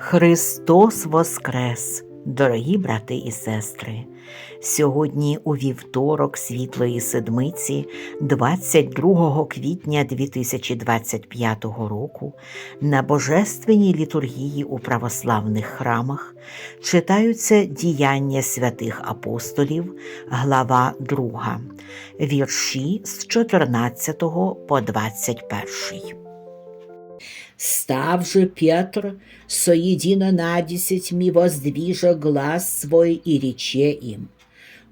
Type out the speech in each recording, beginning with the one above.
Христос Воскрес, дорогі брати і сестри! Сьогодні у вівторок Світлої Седмиці, 22 квітня 2025 року, на Божественній літургії у православних храмах читаються діяння святих апостолів, глава 2, вірші з 14 по 21. Став же Петр, соедино на десятьми воздвижа глаз свой и рече им,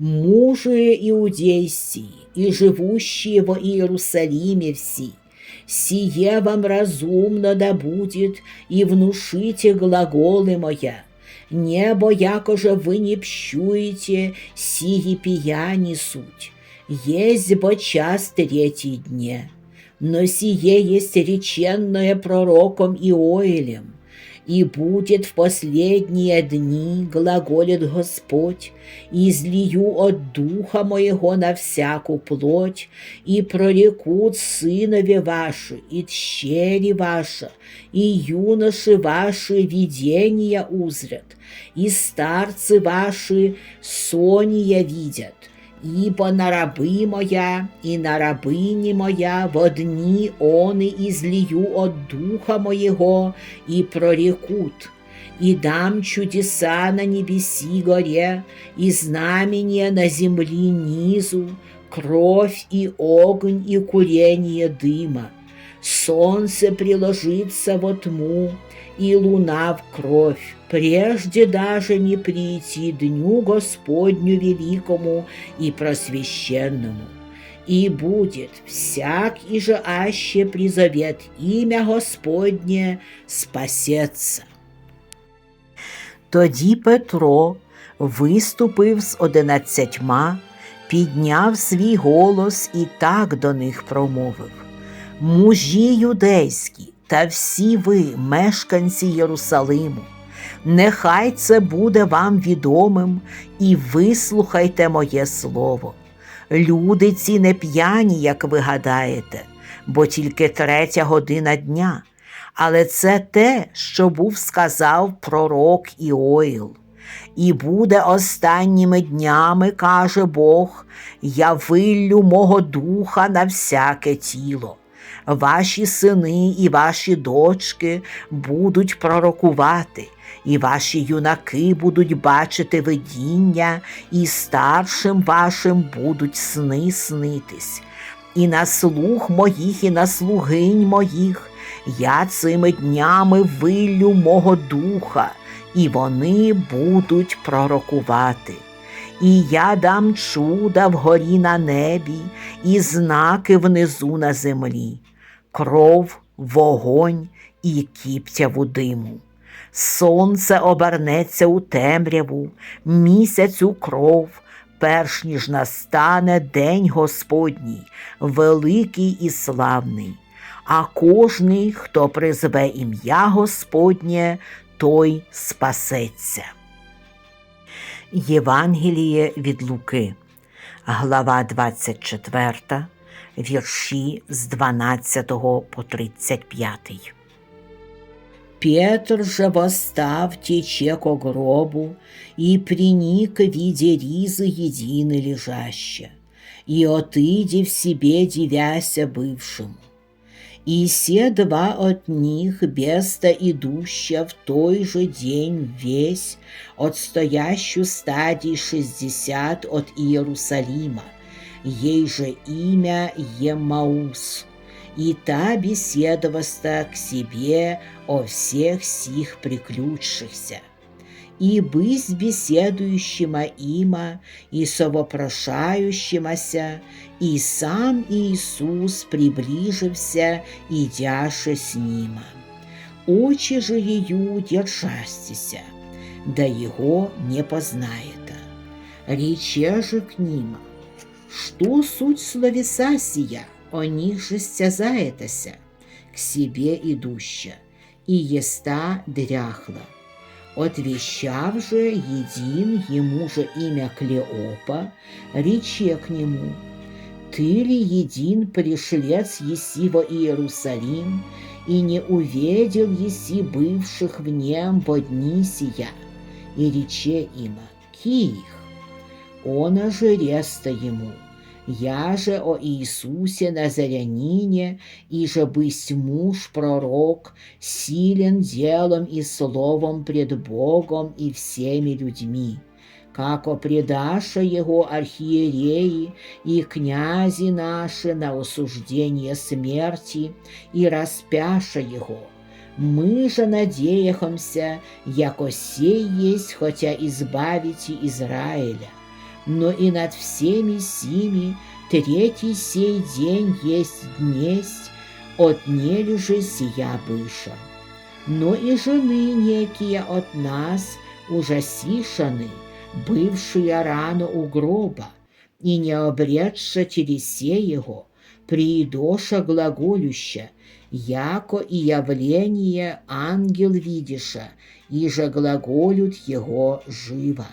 «Мужи иудейские и живущие во Иерусалиме все, сие вам разумно да будет, и внушите глаголы моя, небо, якоже вы не пщуете, сии пияни суть, есть бо час третий дне» но сие есть реченное пророком Иоилем, и будет в последние дни, глаголит Господь, излию от духа моего на всяку плоть, и прорекут сынове ваши, и тщери ваши, и юноши ваши видения узрят, и старцы ваши сония видят, Ибо на раби моя и на рабыни моя в одні они излию от духа моего и прорекут, и дам чудеса на небеси горе, и знамення на земли низу, кровь и огонь и курение дыма. Солнце приложится во тьму, и луна в кровь, прежде даже не прийти дню Господню великому и просвященному. И будет всяк и же аще призовет имя Господнє спасеться. Тоді Петро виступив з одинадцятьма, підняв свій голос і так до них промовив Мужі юдейські та всі ви, мешканці Єрусалиму, нехай це буде вам відомим і вислухайте моє слово. Люди ці не п'яні, як ви гадаєте, бо тільки третя година дня, але це те, що був сказав пророк Іоїл. І буде останніми днями, каже Бог, я виллю мого духа на всяке тіло ваші сини і ваші дочки будуть пророкувати, і ваші юнаки будуть бачити видіння, і старшим вашим будуть сни снитись. І на слух моїх, і на слугинь моїх я цими днями виллю мого духа, і вони будуть пророкувати. І я дам чуда вгорі на небі, і знаки внизу на землі кров, вогонь і кіптяву диму. Сонце обернеться у темряву, місяць у кров, перш ніж настане день Господній, великий і славний, а кожний, хто призве ім'я Господнє, той спасеться. Євангеліє від Луки, глава 24, вірші з 12 по 35. Петр же восстав тече ко гробу, и приник, видя ризы едины лежаще, и отыди в себе дивяся бывшему. И все два от них, беста идуща в той же день весь, отстоящую стадии шестьдесят от Иерусалима, ей же имя Емаус, и та беседоваста к себе о всех сих приключившихся. И быть беседующима има, и совопрошающимася, и сам Иисус приближився, идяше с нима. Очи же ее держастися, да его не познаета. Рече же к ним, что суть словеса сия, о них же стязаетеся, к себе идуща, и еста дряхла. Отвещав же един ему же имя Клеопа, рече к нему, «Ты ли един пришлец еси во Иерусалим, и не увидел еси бывших в нем во дни сия, и рече има, ких. Он же реста ему, я же о Иисусе Назарянине, и же бысть муж пророк, силен делом и словом пред Богом и всеми людьми, како предаша его архиереи и князи наши на осуждение смерти и распяша его. Мы же надеяхомся, яко сей есть, хотя избавите Израиля но и над всеми сими третий сей день есть днесть, от нели же сия быша. Но и жены некие от нас ужасишаны, бывшие рано у гроба, и не обретша телесе его, приидоша глаголюща, яко и явление ангел видиша, и же глаголют его живо.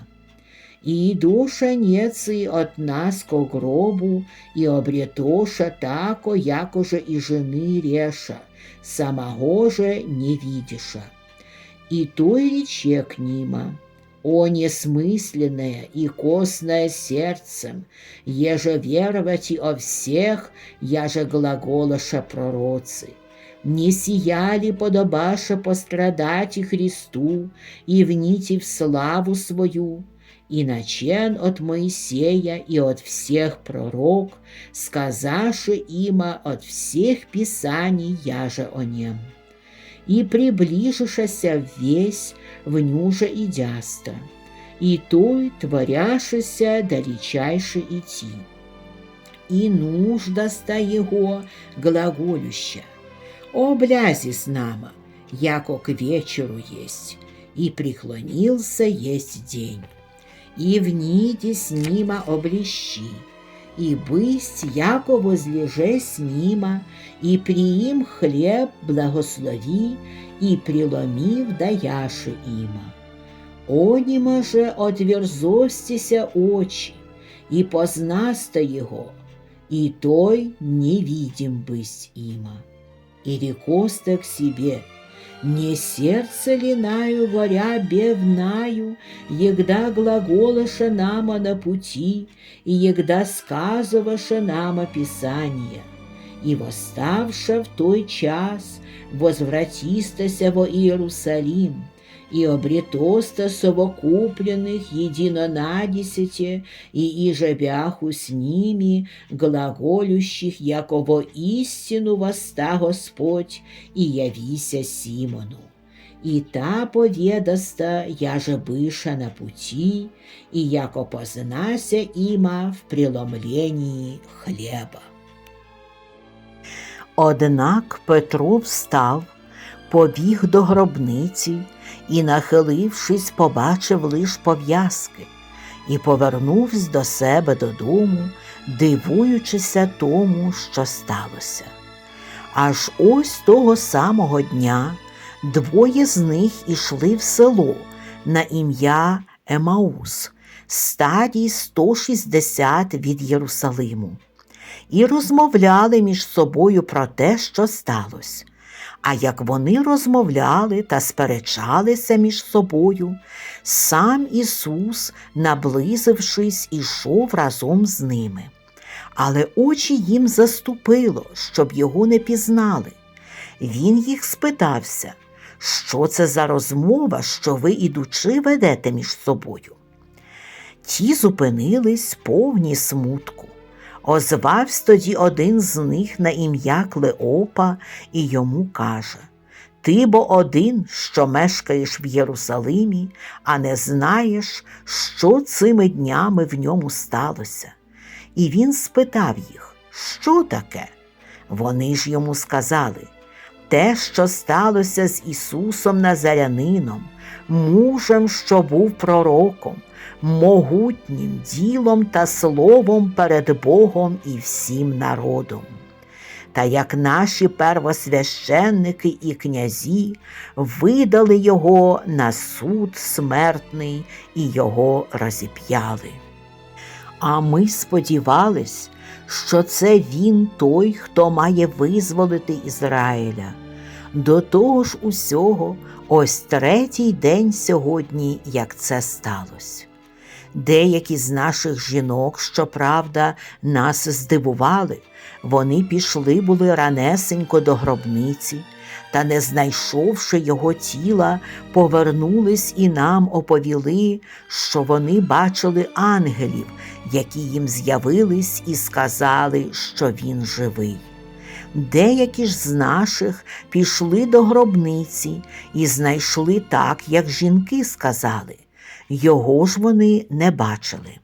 И душа нецы от нас ко гробу, и обретоша тако, яко же и жены реша, самого же не видиша. И той рече к нима, о несмысленное и костное сердцем, еже веровать и о всех, я же глаголоша пророцы. Не сияли подобаша пострадать и Христу, и внити в славу свою, и начен от Моисея и от всех пророк, сказавши има от всех писаний яже о нем. И приближишася весь в нюже идяста, и той творяшися далечайше идти. И нуждаста его глаголюща, о блязис нама, яко к вечеру есть, и преклонился есть день и вните с нима облещи, и бысть яко возлеже с нима, и приим хлеб благослови, и преломив даяши има. Онима же отверзостися очи, и познаста его, и той не видим бысть има. И рекоста к себе — не сердце линаю, варя бевнаю, Егда глаголаша нама на пути, И егда сказываша нама Писание. И восставша в той час, Возвратистася во Иерусалим, и обретоста совокупленных едино на десяте, и ижебяху с ними, глаголющих, яково истину воста Господь, и явися Симону. И та поведаста, я же быша на пути, и яко познася има в преломлении хлеба. Однак Петро встав, побіг до гробниці і, нахилившись, побачив лиш пов'язки, і повернувся до себе додому, дивуючися тому, що сталося. Аж ось того самого дня двоє з них ішли в село на ім'я Емаус, стадій 160 від Єрусалиму, і розмовляли між собою про те, що сталося. А як вони розмовляли та сперечалися між собою, сам Ісус, наблизившись, ішов разом з ними. Але очі їм заступило, щоб його не пізнали. Він їх спитався, що це за розмова, що ви, ідучи, ведете між собою. Ті зупинились повні смутку. Озвався тоді один з них на ім'я Клеопа і йому каже Ти бо один, що мешкаєш в Єрусалимі, а не знаєш, що цими днями в ньому сталося. І він спитав їх, що таке? Вони ж йому сказали те, що сталося з Ісусом Назарянином, мужем, що був пророком могутнім ділом та словом перед Богом і всім народом. Та як наші первосвященники і князі видали його на суд смертний і його розіп'яли. А ми сподівались, що це він той, хто має визволити Ізраїля. До того ж усього, ось третій день сьогодні, як це сталося. Деякі з наших жінок, щоправда, нас здивували. Вони пішли були ранесенько до гробниці, та, не знайшовши його тіла, повернулись і нам оповіли, що вони бачили ангелів, які їм з'явились і сказали, що він живий. Деякі ж з наших пішли до гробниці і знайшли так, як жінки сказали. Його ж вони не бачили.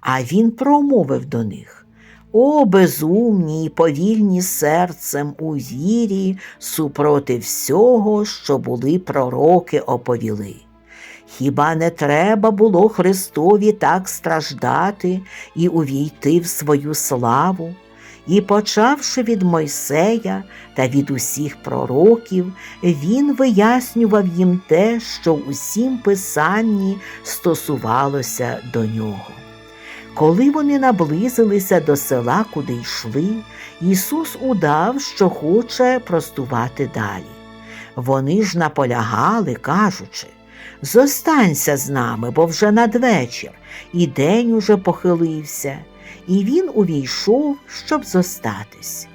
А він промовив до них О, безумні й повільні серцем у вірі супроти всього, що були пророки оповіли. Хіба не треба було Христові так страждати і увійти в свою славу? І, почавши від Мойсея та від усіх пророків, він вияснював їм те, що усім писанні стосувалося до нього. Коли вони наблизилися до села, куди йшли, Ісус удав, що хоче простувати далі. Вони ж наполягали, кажучи, зостанься з нами, бо вже надвечір, і день уже похилився, і він увійшов, щоб зостатись.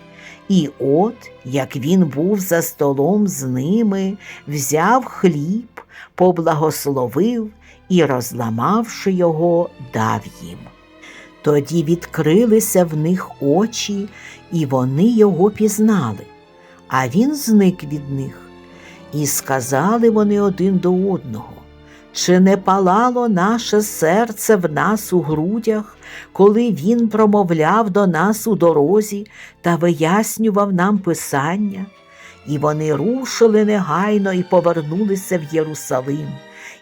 І от, як він був за столом з ними, взяв хліб, поблагословив і, розламавши його, дав їм. Тоді відкрилися в них очі, і вони його пізнали, а він зник від них. І сказали вони один до одного, чи не палало наше серце в нас у грудях, коли він промовляв до нас у дорозі та вияснював нам писання? І вони рушили негайно і повернулися в Єрусалим,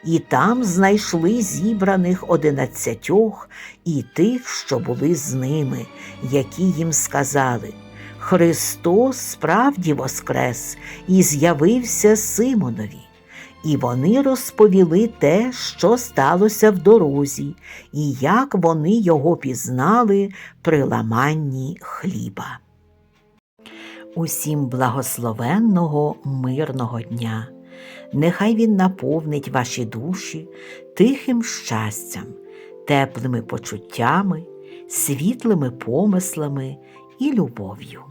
і там знайшли зібраних одинадцятьох і тих, що були з ними, які їм сказали. Христос справді воскрес і з'явився Симонові. І вони розповіли те, що сталося в дорозі, і як вони його пізнали при ламанні хліба. Усім благословенного мирного дня. Нехай він наповнить ваші душі тихим щастям, теплими почуттями, світлими помислами і любов'ю.